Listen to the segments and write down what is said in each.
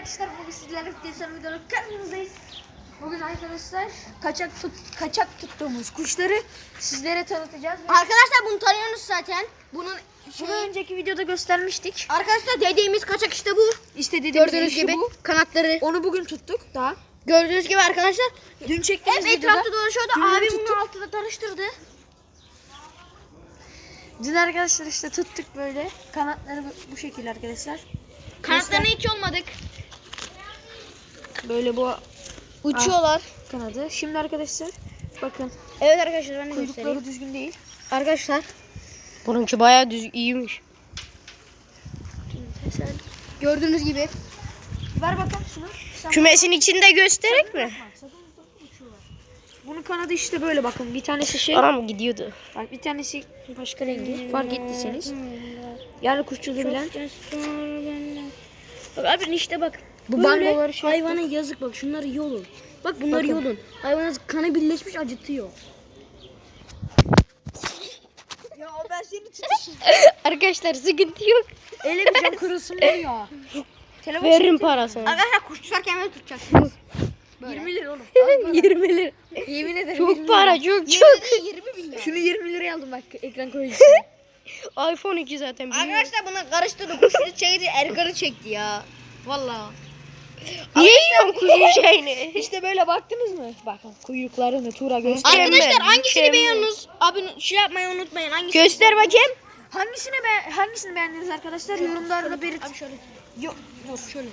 arkadaşlar bugün sizlerle son videonun karşınızdayız. Bugün arkadaşlar kaçak tut kaçak tuttuğumuz kuşları sizlere tanıtacağız. Arkadaşlar bunu tanıyorsunuz zaten. Bunun bunu şey, önceki videoda göstermiştik. arkadaşlar dediğimiz kaçak işte bu. İşte dediğimiz Gördüğünüz gibi bu. kanatları. Onu bugün tuttuk daha. Gördüğünüz gibi arkadaşlar. Dün çektiğimiz Hep videoda. etrafta dolaşıyordu. dün Abi tuttuk. bunu altıda tanıştırdı. Dün arkadaşlar işte tuttuk böyle. Kanatları bu, bu şekilde arkadaşlar. Kanatlarına hiç olmadık. Böyle bu Uçuyorlar. kanadı. Şimdi arkadaşlar bakın Evet arkadaşlar ben de göstereyim. kuyrukları düzgün değil. Arkadaşlar. Bununki bayağı düz iyiymiş. Gördüğünüz gibi. Ver bakalım şunu. Sen Kümesin içinde göstererek mi? Bak, sakın uzaktan uçuyorlar. Bunun kanadı işte böyle bakın. Bir tanesi şey. Anam gidiyordu. Bak bir tanesi başka rengi. Fark ettiyseniz. Yani kuşçuluğu bilen. Bak abi işte bak. Bu Böyle şey hayvana yazık bak şunları yolun. Bak bunları Bakın. yolun. Hayvana kanı birleşmiş acıtıyor. Ya o ben seni tutuşum. Arkadaşlar sıkıntı yok. Elemeyeceğim kırılsın var ya. Telefon Veririm parasını. Arkadaşlar kuş tutarken böyle tutacaksınız. 20 lira oğlum. 20 lira. Yemin ederim 20 Çok lira. para çok çok. 20 bin lira. Şunu 20 liraya aldım bak ekran koyucusu. iPhone 2 zaten. Arkadaşlar bunu karıştırdı. Kuşunu çekti, ergarı çekti ya. Vallahi. Niye yiyorsun kuzun şeyini? işte böyle baktınız mı? Bakın kuyruklarını Tura göster. Mükemmel, Arkadaşlar hangisini beğeniyorsunuz? Abi şey yapmayı unutmayın. Hangisini Göster bakayım. Hangisini be hangisini beğendiniz arkadaşlar? Yorumlarda belirt. Abi şöyle. Yo, dur şöyle.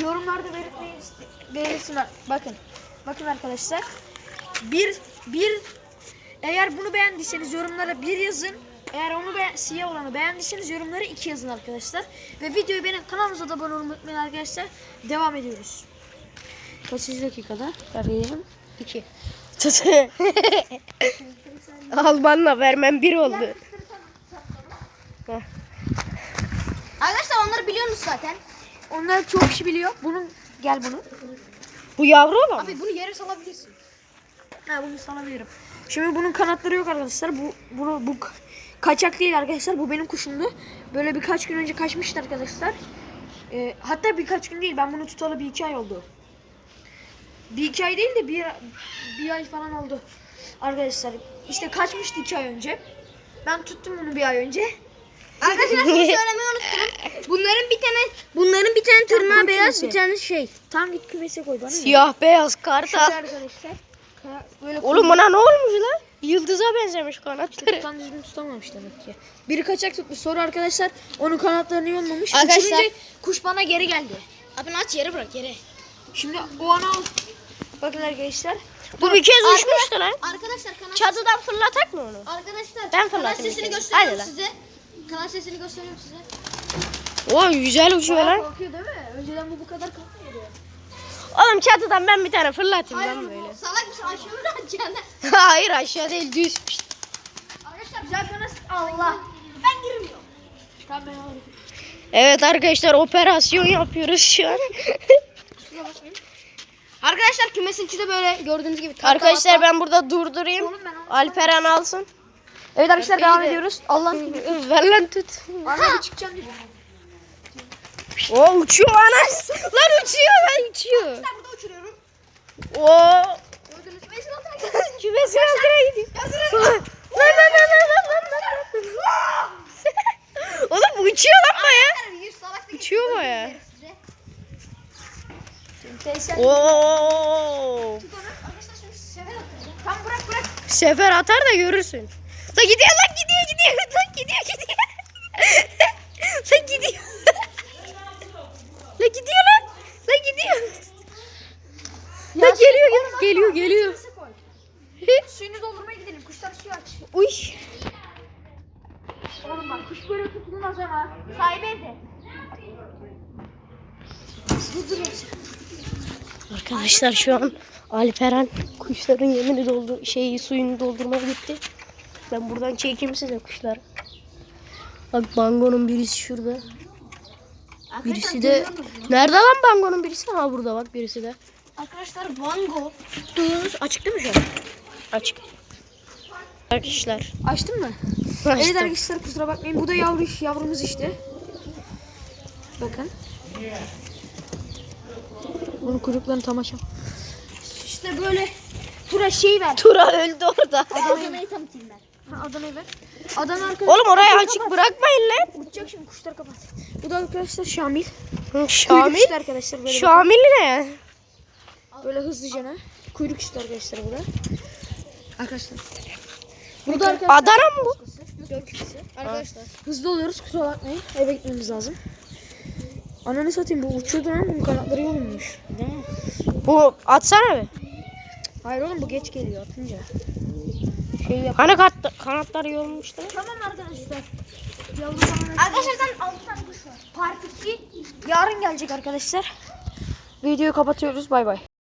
Yorumlarda belirtmeyi iste- belirtsinler. Bakın. Bakın arkadaşlar. Bir bir eğer bunu beğendiyseniz yorumlara bir yazın. Eğer onu be siyah olanı beğendiyseniz yorumlara iki yazın arkadaşlar. Ve videoyu benim kanalımıza da abone olmayı unutmayın arkadaşlar. Devam ediyoruz. Kaçıncı dakikada? Bakayım. İki. Almanla vermem bir oldu. Arkadaşlar onları biliyorsunuz zaten. Onlar çok kişi biliyor. Bunun gel bunu. Bu yavru olan mı? Abi bunu yere salabilirsin. Ha bunu sanabilirim. Şimdi bunun kanatları yok arkadaşlar. Bu bunu bu kaçak değil arkadaşlar. Bu benim kuşumdu. Böyle birkaç gün önce kaçmıştı arkadaşlar. Ee, hatta birkaç gün değil. Ben bunu tutalı bir iki ay oldu. Bir iki ay değil de bir, bir ay falan oldu. Arkadaşlar işte kaçmıştı iki ay önce. Ben tuttum bunu bir ay önce. Arkadaşlar şunu söylemeyi unuttum. Bunların bir tane bunların bir tane tırnağı koy beyaz, kimse. bir tane şey. Tam git kümese koy bana. Siyah beyaz Şöyle kartal. arkadaşlar. Ka- Böyle Oğlum buna ne olmuş lan? Yıldıza benzemiş kanatları. Tutan düzgün tutamamış demek ki. Biri kaçak tutmuş. Sonra arkadaşlar onun kanatlarını yollamış. Arkadaşlar- Uçurunca kuş bana geri geldi. Abi aç yere bırak yere. Şimdi o an al. Bakın arkadaşlar. Bu bir kez uçmuştu lan. Arkadaşlar kanal Çatıdan fırlatak mı onu? Arkadaşlar Ben fırlatayım sesini gösteriyorum Hadi size. Kanal sesini gösteriyorum size. Oo güzel uçuyor lan. Korkuyor değil mi? Önceden bu bu kadar korkmuyordu. Oğlum çatıdan ben bir tane fırlatayım lan böyle. Salak mısın aşağı mı atacaksın? Hayır aşağı değil düz. Arkadaşlar Güzel. Allah. Ben girmiyorum. Tamam ben. Evet arkadaşlar operasyon yapıyoruz şu an. Arkadaşlar kümesin içi de böyle gördüğünüz gibi. tahta arkadaşlar mahta. ben burada durdurayım. Oğlum ben Alperen alsın. Evet arkadaşlar devam de- ediyoruz. Allah'ın gibi. Ver lan tut. Bir çıkacağım. O uçuyor anas. lan uçuyor lan uçuyor. Ben burada uçuruyorum. Oo. Gördüğünüz gibi esin altına gidiyor. Kümesin altına gidiyor. Lan lan lan lan lan lan lan. Oğlum uçuyor lan baya. Da Uçuyor baya. Oo. Tam bırak bırak. Sefer atar da görürsün. La gidiyor lan gidiyor gidiyor lan gidiyor gidiyor. lan gidiyor. la gidiyor lan. La gidiyor. La geliyor geliyor geliyor geliyor. Kümese koy. Suyunu doldurmaya gidelim. Kuşlar suyu aç. Uy. Oğlum bak kuş böyle tutulmaz ama. Sahibi evde. Arkadaşlar şu an Alperen kuşların yemini doldur şeyi suyunu doldurmaya gitti. Ben buradan çekeyim size kuşları. Bak bangonun birisi şurada. Birisi de nerede lan bangonun birisi? Ha burada bak birisi de. Arkadaşlar Vango. Dur, açık değil mi şu an? Açık. Arkadaşlar. Açtın mı? Evet Açtım. arkadaşlar kusura bakmayın. Bu da yavru yavrumuz işte. Bakın. Bunun kuyruklarını tam açam. İşte böyle Tura şey ver. Tura öldü orada. Adana'yı tanıtayım ben. Ha, Adana'yı ver. Adana arkadaşlar. Oğlum orayı açık bırakmayın lan. Uçacak şimdi kuşları kapat. Bu da arkadaşlar Şamil. Hı, Kuyruk Şamil. üstü arkadaşlar böyle. Şamil ne? Böyle hızlıca ne? Kuyruk üstü arkadaşlar bu da. Arkadaşlar. Burada arkadaşlar. Adana mı bu? Arkadaşlar. Hızlı oluyoruz kusura bakmayın. Eve gitmemiz lazım. Ananı satayım bu uçuyordu lan bunun kanatları yolunmuş. Bu atsana bir. Hayır oğlum bu geç geliyor atınca. Şey yap. Hani kat, kanatları yorulmuştu. Tamam arkadaşlar. Yavru kanat. Arkadaşlar sen 6 tane kuş var. Part 2 yarın gelecek arkadaşlar. Videoyu kapatıyoruz. Bay bay.